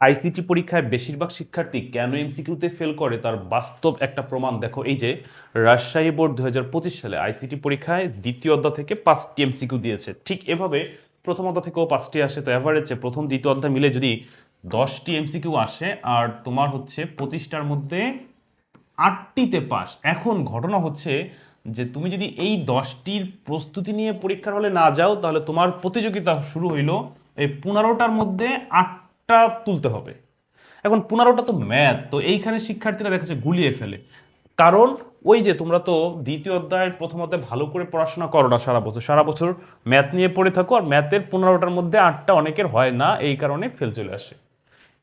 ICT পরীক্ষায় বেশিরভাগ শিক্ষার্থী কেন এমসিকিউতে ফেল করে তার বাস্তব একটা প্রমাণ? দেখো, এই যে রাজশাহী বোর্ড দু হাজার পঁচিশ সালে আইসিটি পরীক্ষায় দ্বিতীয় অধ্যায় থেকে পাঁচটি এমসিকিউ দিয়েছে। ঠিক এভাবে প্রথম অধ্যায় থেকেও পাঁচটি আসে, তো অ্যাভারেজে প্রথম, দ্বিতীয় অধ্যায় মিলে যদি দশটি এমসিকিউ আসে, আর তোমার হচ্ছে পঁচিশটার মধ্যে আটটিতে পাস। এখন ঘটনা হচ্ছে যে তুমি যদি এই দশটির প্রস্তুতি নিয়ে পরীক্ষার হলে না যাও, তাহলে তোমার প্রতিযোগিতা শুরু হইল এই পনেরোটার মধ্যে আটটা তুলতে হবে। এখন পনেরোটা তো ম্যাথ তো এইখানে শিক্ষার্থীরা দেখা যাচ্ছে গুলিয়ে ফেলে। কারণ ওই যে তোমরা তো দ্বিতীয় অধ্যায়ের প্রথম অধ্যায় ভালো করে পড়াশোনা করো না সারা বছর। সারা বছর ম্যাথ নিয়ে পড়ে থাকো আর ম্যাথের পনেরোটার মধ্যে আটটা অনেকের হয় না, এই কারণে ফেল চলে আসে।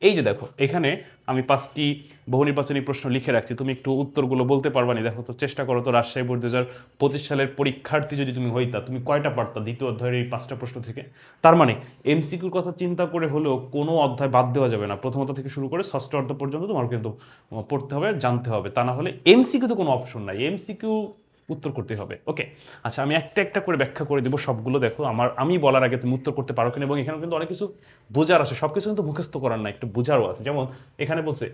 এই যে দেখো, এখানে আমি পাঁচটি বহু নির্বাচনী প্রশ্ন লিখে রাখছি। তুমি একটু উত্তরগুলো বলতে পারবা নি দেখো তো, চেষ্টা করো তো রাজশাহী বোর্ড দু হাজার পঁচিশ সালের পরীক্ষার্থী যদি তুমি হইতা, তুমি কয়টা পারতা দ্বিতীয় অধ্যায়ের এই পাঁচটা প্রশ্ন থেকে? তার মানে এমসিকিউর কথা চিন্তা করে হলেও কোনো অধ্যায় বাদ দেওয়া যাবে না। প্রথমত থেকে শুরু করে ষষ্ঠ অর্ধ পর্যন্ত তোমার কিন্তু পড়তে হবে জানতে হবে। তা না হলে এমসিকিউ তো কোনো অপশন নাই। এমসিকিউ উত্তর করতে হবে। ওকে আচ্ছা আমি একটা একটা করে ব্যাখ্যা করে দেবো সবগুলো, দেখো। আমার, আমি বলার আগে তুমি উত্তর করতে পারো কিনা, এবং এখানে কিন্তু অনেক কিছু বোঝার আছে। সব কিছু কিন্তু মুখস্থ করার না, একটু বোঝারও আছে। যেমন, এখানে বলছে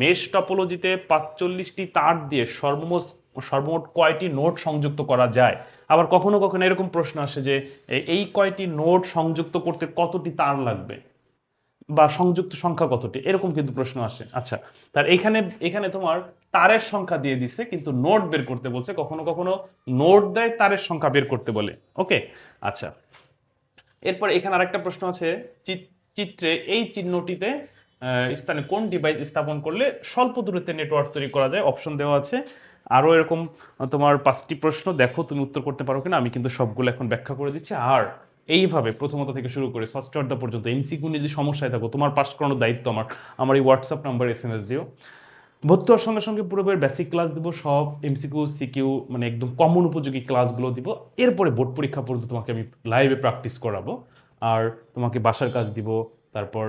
মেশ টপোলজিতে পাঁচচল্লিশটি তার দিয়ে সর্বমোট সর্বমোট কয়টি নোট সংযুক্ত করা যায়? আবার কখনো কখনো এরকম প্রশ্ন আসে যে এই কয়টি নোট সংযুক্ত করতে কতটি তার লাগবে? বা সংযুক্ত সংখ্যা কতটি? এরকম কিন্তু প্রশ্ন আসে। আচ্ছা তার এখানে এখানে তোমার তারের সংখ্যা দিয়ে দিছে, কিন্তু নোট বের করতে বলছে, কখনো কখনো নোট দেয় তারের সংখ্যা বের করতে বলে। ওকে আচ্ছা। এরপর এখানে আরেকটা প্রশ্ন আছে, চিত- চিত্রে এই চিহ্নটিতে স্থানে কোন ডিভাইস স্থাপন করলে স্বল্প দূরত্বে নেটওয়ার্ক তৈরি করা যায়? অপশন দেওয়া আছে। আরও এরকম তোমার পাঁচটি প্রশ্ন, দেখো তুমি উত্তর করতে পারো কিনা, আমি কিন্তু সবগুলো এখন ব্যাখ্যা করে দিচ্ছি। আর এইভাবে প্রথমত থেকে শুরু করে, ষষ্ঠ অধ্যায় পর্যন্ত এমসিকিউ যদি সমস্যায় থাকো, তোমার পাস করানোর দায়িত্ব আমার। আমার এই WhatsApp number S M S দিও। ভর্তি হওয়ার সঙ্গে সঙ্গে পুরো বেসিক ক্লাস দিব, সব এমসিকিউ সিকিউ মানে একদম কমন উপযোগী ক্লাসগুলো দিব। এরপরে বোর্ড পরীক্ষা পর্যন্ত তোমাকে আমি লাইভে প্র্যাকটিস করাবো। আর তোমাকে বাসার কাজ দিব, তারপর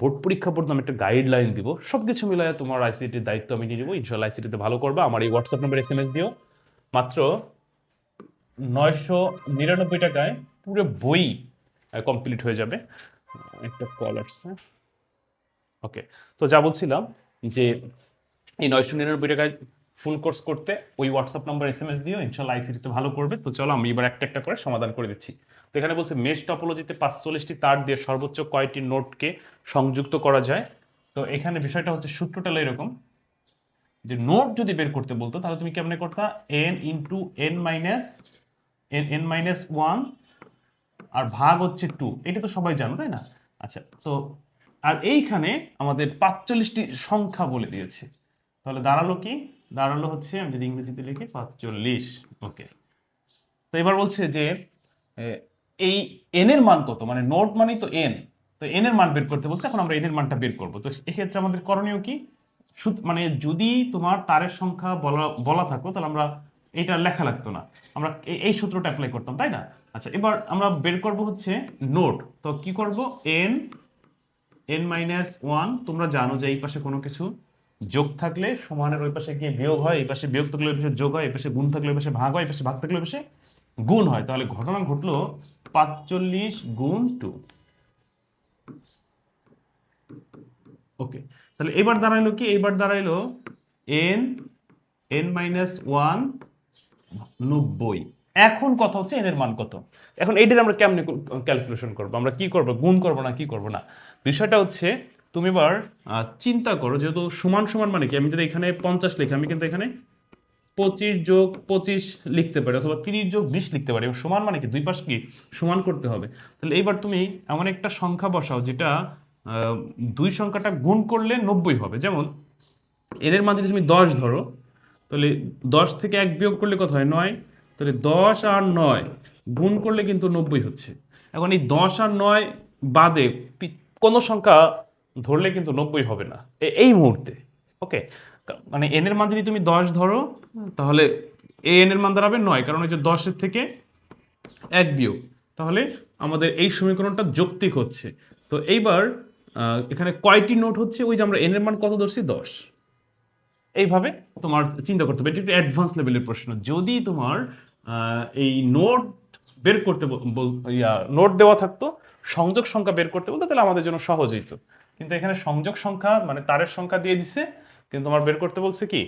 বোর্ড পরীক্ষা পর্যন্ত আমি একটা গাইডলাইন দিব। সব কিছু মিলায় তোমার আইসিটির দায়িত্ব আমি নিয়ে নেব। ইনশাল্লাহ আইসিটিতে ভালো করবে। আমার এই WhatsApp number S M S দিও। মাত্র নয়শো নিরানব্বই টাকায় পুরো বই কমপ্লিট হয়ে যাবে। একটা কল আসছে। ওকে তো যা বলছিলাম যে এই নয়শো নিরানব্বই টাকায় ফুল কোর্স করতে ওই WhatsApp number S M S দিও ইনশাল্লাহ আইসিটিতে ভালো করবে। তো চলো আমি এবার একটা একটা করে সমাধান করে দিচ্ছি। তো এখানে বলছে মেশ টপোলজিতে পাঁচচল্লিশটি তার দিয়ে সর্বোচ্চ কয়টি নোটকে সংযুক্ত করা যায়? তো এখানে বিষয়টা হচ্ছে সূত্রটা এরকম যে নোট যদি বের করতে বলতো, তাহলে তুমি কেমনে করতা? N into N minus N N minus one আর ভাগ হচ্ছে টু এটা তো সবাই জানো, তাই না? আচ্ছা তো আর এইখানে আমাদের পাঁচচল্লিশটি সংখ্যা বলে দিয়েছে। তাহলে দাঁড়াল কি? দাঁড়াল হচ্ছে, আমি যদি ইংরেজিতে লিখি, পাঁচচল্লিশ। ওকে। তো এবার বলছে যে এই এন এর মান কত? মানে নোট মানেই তো এন তো এন এর মান বের করতে বলছে, এখন আমরা এন এর মানটা বের করব। তো এক্ষেত্রে আমাদের করণীয় কি? মানে যদি তোমার তারের সংখ্যা বলা বলা থাকতো, তাহলে আমরা এটা লেখা লাগতো না। আমরা এই সূত্রটা অ্যাপ্লাই করতাম, তাই না? আচ্ছা এবার আমরা বের করব হচ্ছে নোট। তো কি করব? এন এন মাইনাস ওয়ান তোমরা জানো যে এই পাশে কোনো কিছু যোগ থাকলে সমানের ওই পাশে গিয়ে বিয়োগ হয়, এই পাশে বিয়োগ থাকলে ওই পাশে যোগ হয়, এই পাশে গুণ থাকলে ওই পাশে ভাগ হয়, এই পাশে ভাগ থাকলে ওই পাশে গুণ হয়। তাহলে ঘটনা ঘটলো পাঁচচল্লিশ গুণ টু। ওকে, তাহলে এবার দাঁড়াইলো কি? এবার দাঁড়াইলো এন এন মাইনাস ওয়ান নব্বই। এখন কথা হচ্ছে এন এর মান কত? এখন এইটার আমরা কেমনে ক্যালকুলেশন করব? আমরা কি করব? গুণ করব না কি করব না? বিষয়টা হচ্ছে তুমি এবার চিন্তা করো, যেহেতু সমান সমান মানে কি? আমি যদি এখানে পঞ্চাশ লিখি, আমি কিন্তু এখানে পঁচিশ যোগ পঁচিশ লিখতে পারি, অথবা তিরিশ যোগ বিশ লিখতে পারি সমান মানে কি? দুই পাশ কি? সমান করতে হবে। তাহলে এইবার তুমি এমন একটা সংখ্যা বসাও যেটা দুই সংখ্যাটা গুণ করলে নব্বই হবে। যেমন, এর মান যদি তুমি দশ ধরো, তাহলে দশ থেকে এক বিয়োগ করলে কত হয়? নয়। তাহলে দশ আর নয় গুণ করলে কিন্তু নব্বই হচ্ছে। এখন এই দশ আর নয় বাদে কোনো সংখ্যা ধরলে কিন্তু নব্বই হবে না। এই মুহূর্তে ওকে মানে এন এর মান যদি তুমি দশ ধরো, তাহলে এ এন এর মান দাঁড়াবে নয়, কারণ যে দশের থেকে এক বিয়োগ। তাহলে আমাদের এই সমীকরণটা যৌক্তিক হচ্ছে। তো এইবার এখানে কয়টি নোট হচ্ছে? ওই যে আমরা এন এর মান কত ধরছি? দশ। এইভাবে তোমার চিন্তা করতে হবে। এটি একটু অ্যাডভান্স লেভেলের প্রশ্ন। যদি তোমার এই নোট বের করতে ইয়া, নোট দেওয়া থাকতো, সংযোগ সংখ্যা বের করতে বলতো, তাহলে আমাদের জন্য সহজ হইতো। কিন্তু এখানে সংযোগ সংখ্যা মানে তারের সংখ্যা দিয়ে দিছে, কিন্তু আমার বের করতে বলছে কি?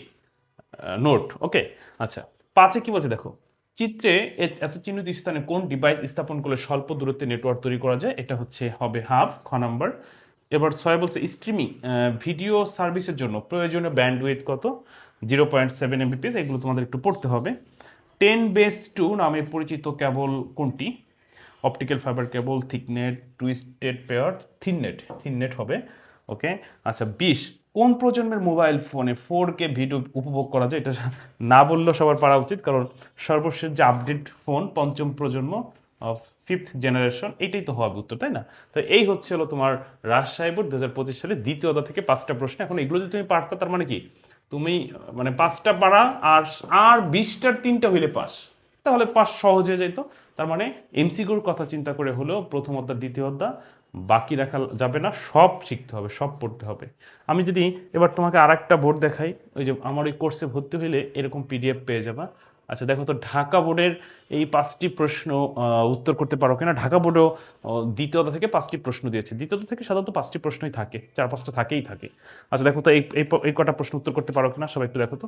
নোট ওকে আচ্ছা পাঁচে কি বলছে দেখো? চিত্রে এত চিহ্নিত স্থানে কোন ডিভাইস স্থাপন করলে স্বল্প দূরত্বে নেটওয়ার্ক তৈরি করা যায়? এটা হচ্ছে, হবে হাফ খ নাম্বার এবার ছয় বলছে স্ট্রিমিং ভিডিও সার্ভিসের জন্য প্রয়োজনীয় ব্যান্ডউইথ কত? জিরো পয়েন্ট সেভেন এমবিপিএস এগুলো তোমাদের একটু পড়তে হবে। টেন বেস টু নামে পরিচিত কেবল কোনটি? Optical fibre cable thicknet twisted pair thinnet thinnet হবে ওকে আচ্ছা বিশ, কোন প্রজন্মের মোবাইল ফোনে ফোর কে ভিডিও উপভোগ করা যায়? এটা না বললেও সবার পারা উচিত, কারণ সর্বশেষ যে আপডেট ফোন পঞ্চম প্রজন্ম অফ ফিফথ জেনারেশন এটাই তো হওয়া উত্তর তাই না? তো এই হচ্ছে হলো তোমার রাজশাহী বোর্ড দু হাজার পঁচিশ সালে দ্বিতীয় থেকে পাঁচটা প্রশ্ন। এখন এগুলো যদি তুমি পারতা, তার মানে কি? তুমি মানে পাঁচটা পারা, আর আর বিশটার তিনটা হইলে পাস। তাহলে পাশ সহজ হয়ে যেত তার মানে এমসিকিউর কথা চিন্তা করে হলেও প্রথম অধ্যায় দ্বিতীয় অধ্যায় বাকি রাখা যাবে না সব শিখতে হবে সব পড়তে হবে। আমি যদি এবার তোমাকে আর একটা বোর্ড দেখাই ওই যে আমার ওই কোর্সে ভর্তি হইলে এরকম পিডিএফ পেয়ে যাবা। আচ্ছা দেখো তো ঢাকা বোর্ডের এই পাঁচটি প্রশ্ন উত্তর করতে পারো কিনা? ঢাকা বোর্ডেও আহ, দ্বিতীয় অধ্যায় থেকে পাঁচটি প্রশ্ন দিয়েছে। দ্বিতীয় অধ্যায় থেকে সাধারণত পাঁচটি প্রশ্নই থাকে চার পাঁচটা থাকেই থাকে। আচ্ছা দেখো তো এই এই কটা প্রশ্ন উত্তর করতে পারো কিনা? সবাই একটু দেখো তো।